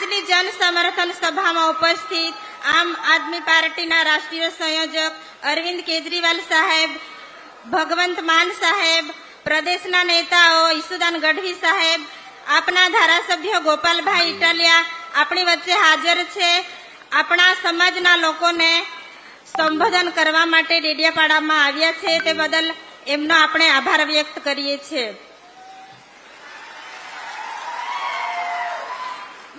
આજની જન સમર્થન સભામાં ઉપસ્થિત આમ આદમી પાર્ટીના રાષ્ટ્રીય સંયોજક અરવિંદ કેજરીવાલ સાહેબ, ભગવંત માન સાહેબ, પ્રદેશના નેતાઓ, ઈસુદાન ગઢવી સાહેબ, આપના ધારાસભ્ય ગોપાલભાઈ ઇટાલિયા આપણી વચ્ચે હાજર છે. આપણા સમાજના લોકોને સંબોધન કરવા માટે ડેડિયાપાડામાં આવ્યા છે. તે બદલ એમનો આપણે આભાર વ્યક્ત કરીએ છીએ.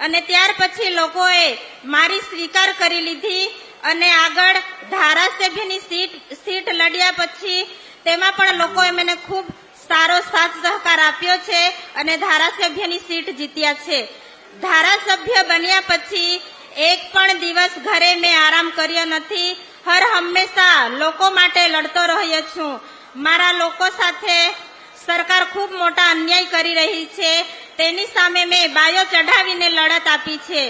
અને ત્યાર પછી લોકોએ મારી સ્વીકાર કરી લીધી અને આગળ ધારાસભ્યની સીટ સીટ લડ્યા પછી તેમાં પણ લોકોએ મને ખૂબ સારો સાથ સહકાર આપ્યો છે અને ધારાસભ્યની સીટ જીત્યા છે. ધારાસભ્ય બન્યા પછી એક પણ દિવસ ઘરે મેં આરામ કર્યો નથી. હર હંમેશા લોકો માટે લડતો રહ્યો છું. મારા લોકો સાથે સરકાર ખૂબ મોટા અન્યાય કરી રહી છે. તેની સામે મેં બાયો ચઢાવીને લડત આપી છે.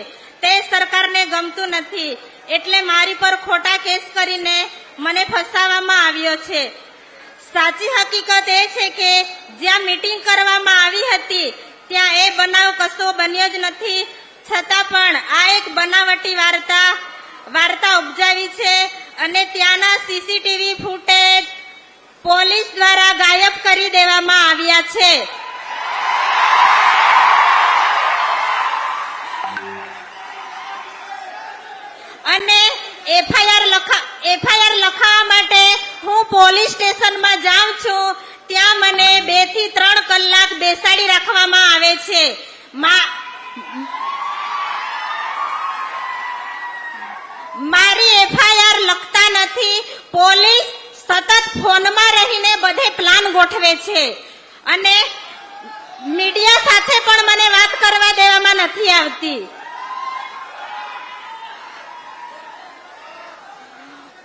તે સરકારને ગમતું નથી. એટલે મારી પર ખોટા કેસ કરીને મને ફસાવવામાં આવ્યો છે. સાચી હકીકત એ છે કે જ્યાં મીટિંગ કરવામાં આવી હતી, ત્યાં એ બનાવ કશો બન્યો જ નથી. છતાં પણ આ એક બનાવટી વાર્તા વાર્તા ઉપજાવી છે અને ત્યાંના સીસીટીવી ફૂટેજ પોલીસ દ્વારા ગાયબ કરી દેવામાં આવ્યા છે. પોલીસ સ્ટેશનમાં જાઉં છું. ત્યાં મને બેથી ત્રણ કલાક બેસાડી રાખવામાં આવે છે. મારી એફઆઈઆર લખતા નથી. પોલીસ સતત ફોનમાં રહીને બધે પ્લાન ગોઠવે છે. અને મીડિયા સાથે પણ મને વાત કરવા દેવામાં નથી આવતી.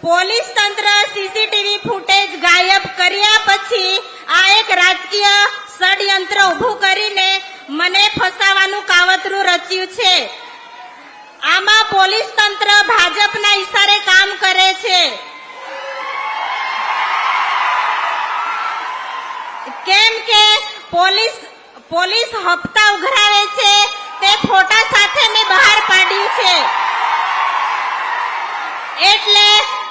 પોલીસ તંત્ર સીસીટીવી ફૂટેજ ગાયબ કર્યા પછી આ એક રાજકીય ષડયંત્ર ઊભું કરીને મને ફસાવાનું કાવતરું રચ્યું છે. આમાં પોલીસ તંત્ર ભાજપના ઈશારે કામ કરે છે. કેમ કે પોલીસ પોલીસ હપ્તા ઉઘરાવે છે, તે ફોટા સાથે મેં બહાર પાડ્યું છે. એટલે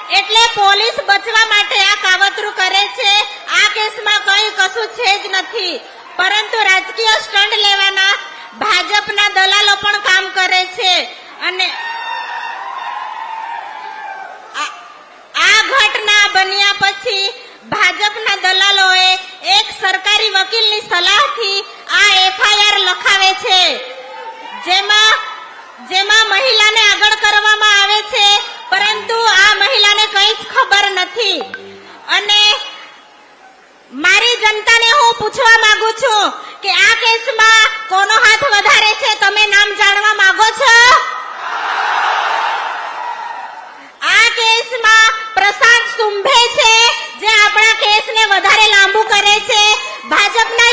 એટલે પોલીસ બચવા માટે આ કાવતરું કરે છે. આ કેસમાં કઈ કશું છે જ નથી. પરંતુ રાજકીય સ્ટન્ટ લેવાના ભાજપના દલાલો પણ કામ કરે છે. અને આ ઘટના બન્યા પછી ભાજપના દલાલોએ એક સરકારી વકીલની સલાહથી આ એફઆઈઆર લખાવે છે. જેમાં જેમાં મહિલાને આગળ કરવામાં આવે છે. પરંતુ આ મહિલાને કંઈ ખબર નથી. અને મારી જનતાને હું પૂછવા માંગુ છું કે આ કેસમાં કોનો હાથ વધારે છે, તમે નામ જાણવા માંગો છો? આ કેસમાં પ્રશાંત સુંભે છે, જે આપણા કેસને વધારે લાંબુ કરે છે. ભાજપના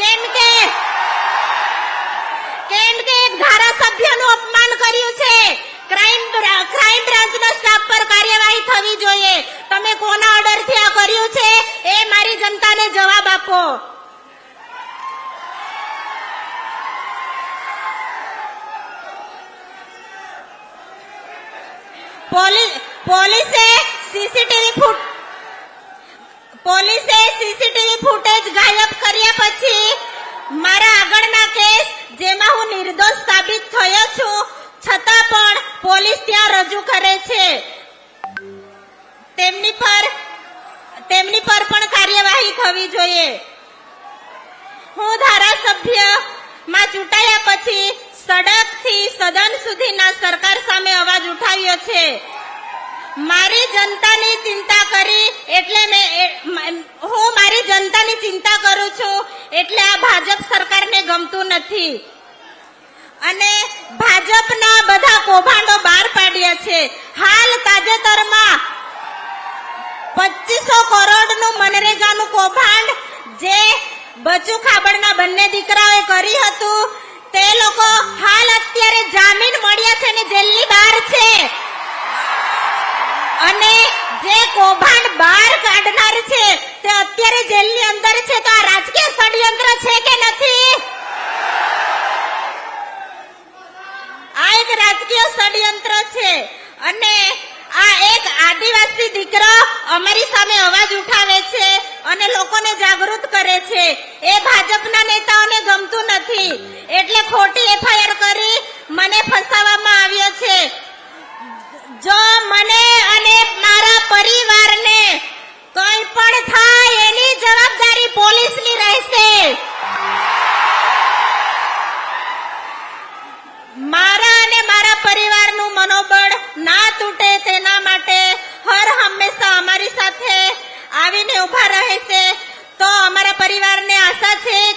કેમ કે? કેમ કે એક ધારાસભ્યનું અપમાન કર્યું છે. ક્રાઇમ ક્રાઇમ બ્રાન્ચના સ્ટાફ પર કાર્યવાહી થવી જોઈએ. તમે કોના ઓર્ડર જનતાને જવાબ આપો. પોલીસે સીસીટીવી ફૂટ, પોલીસે સીસીટીવી ફૂટેજ ગાયબ કર્યા પછી મારા આગળના કેસ, જેમાં હું નિર્દોષ સાબિત થયો છું, છતાં પણ પોલીસ ત્યાં રજૂ કરે છે. તેમની પર તેમની પર પણ કાર્યવાહી થવી જોઈએ. હું ધારાસભ્યમાં ચૂંટાયા પછી સડકથી સદન સુધીના સરકાર સામે અવાજ ઉઠાવ્યો છે. મારી જનતાની ચિંતા કરી એટલે મેં એ- મ- હું મારી જનતાની ચિંતા કરું છું એટલે આ ભાજપ સરકારને ગમતું નથી. અને ભાજપના બધા કૌભાંડો બહાર પાડ્યા છે. હાલ તાજેતરમાં પચીસો કરોડનું મનરેગાનું કૌભાંડ જે બચુ ખાબડના બંને દીકરાઓએ કરી હતું, તે લોકો હાલ અત્યારે જામીન મળ્યા છે ને જેલની બહાર છે. અને જે કૌભાંડ બહાર કાઢનાર છે તે અત્યારે જેલની અંદર છે તો આ રાજકીય ષડયંત્ર છે કે નથી?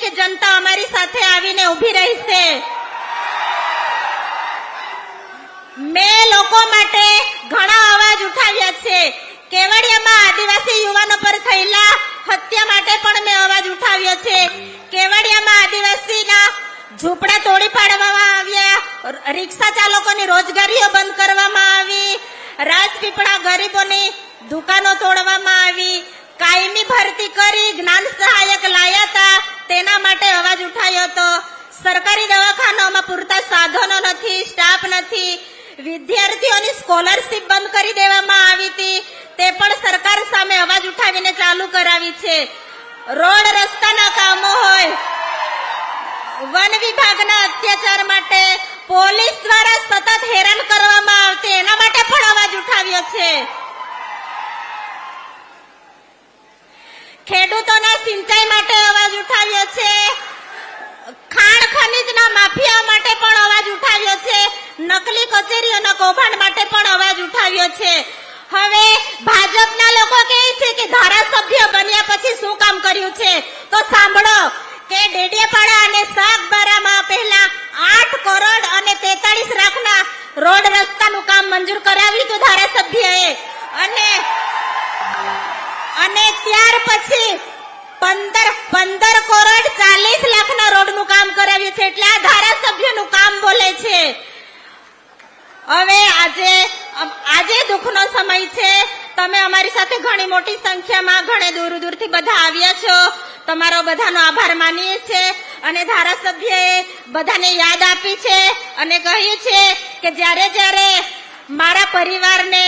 કે જનતા અમારી સાથે આવીને ઊભી રહેશે મેં લોકો માટે ઘણા અવાજ ઉઠાવ્યા છે. કેવડિયામાં આદિવાસી યુવાનો પર થયેલા હત્યા માટે પણ મેં અવાજ ઉઠાવ્યો છે. કેવડિયામાં આદિવાસીના ઝૂંપડા તોડી પાડવામાં આવ્યા રિક્ષા ચાલકોની રોજગારીઓ બંધ કરવામાં આવી, રાજપીપળા ગરીબોની દુકાનો તોડવામાં આવી, કાયમી ભરતી કરી, જ્ઞાન તેના માટે અવાજ ઉઠાવ્યો હતો સરકારી દવાખાનાઓમાં પૂરતા સાધનો નથી, સ્ટાફ નથી, વિદ્યાર્થીઓની સ્કોલરશીપ બંધ કરી દેવામાં આવી હતી. તે પણ સરકાર સામે અવાજ ઉઠાવીને ચાલુ કરાવી છે. રોડ રસ્તાના કામો હોય. વન વિભાગના અત્યાચાર માટે પોલીસ દ્વારા સતત હેરાન કરવામાં આવતી, એના માટે પણ અવાજ ઉઠાવ્યો છે. ખેડૂતોના સિંચાઈ માટે અવાજ ઉઠાવ્યો છે. ખાણ ખનીજના માફિયા માટે પણ અવાજ ઉઠાવ્યો છે. નકલી કચેરીઓના કૌભાંડ માટે પણ અવાજ ઉઠાવ્યો છે. હવે ભાજપના લોકો કહે છે કે ધારાસભ્ય બન્યા પછી શું કામ કર્યું છે? તો સાંભળો કે ડેડિયાપાડા અને સાગબારામાં પહેલા આઠ કરોડ અને તેતાળીસ લાખના રોડ રસ્તાનું કામ મંજૂર કરાવ્યું હતું ધારાસભ્યએ અને અને ત્યાર પછી પંદર પંદર કરોડ ચાલીસ લાખના રોડનું છે એટલે આ ધારાસભ્યનું કામ બોલે છે. હવે આજે આજે દુઃખનો સમય છે. તમે અમારી સાથે ઘણી મોટી સંખ્યામાં ઘણે દૂર દૂરથી બધા આવ્યા છો. તમારો બધાનો આભાર માનીએ છે અને ધારાસભ્યએ બધાને યાદ આપી છે અને કહ્યું છે કે જ્યારે જ્યારે મારા પરિવારને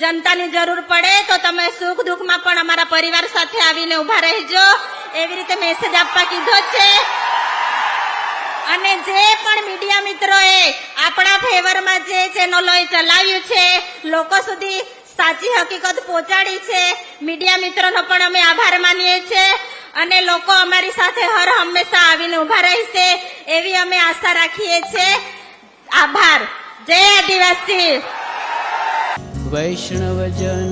જનતાની જરૂર પડે તો તમે સુખ દુઃખમાં પણ અમારા પરિવાર સાથે આવીને ઊભા રહેજો. એવી રીતે મેસેજ આપવા કીધો છે. અને જે પણ મીડિયા મિત્રોએ આપણા ફેવરમાં જે ચેનલોએ ચલાવ્યું છે, લોકો સુધી સાચી હકીકત પહોંચાડી છે. મીડિયા મિત્રોનો પણ અમે આભાર માનીએ છીએ અને લોકો અમારી સાથે હર હંમેશા આવીને ઊભા રહેશે એવી અમે આશા રાખીએ છીએ આભાર. જય આદિવાસી. વૈષ્ણવજન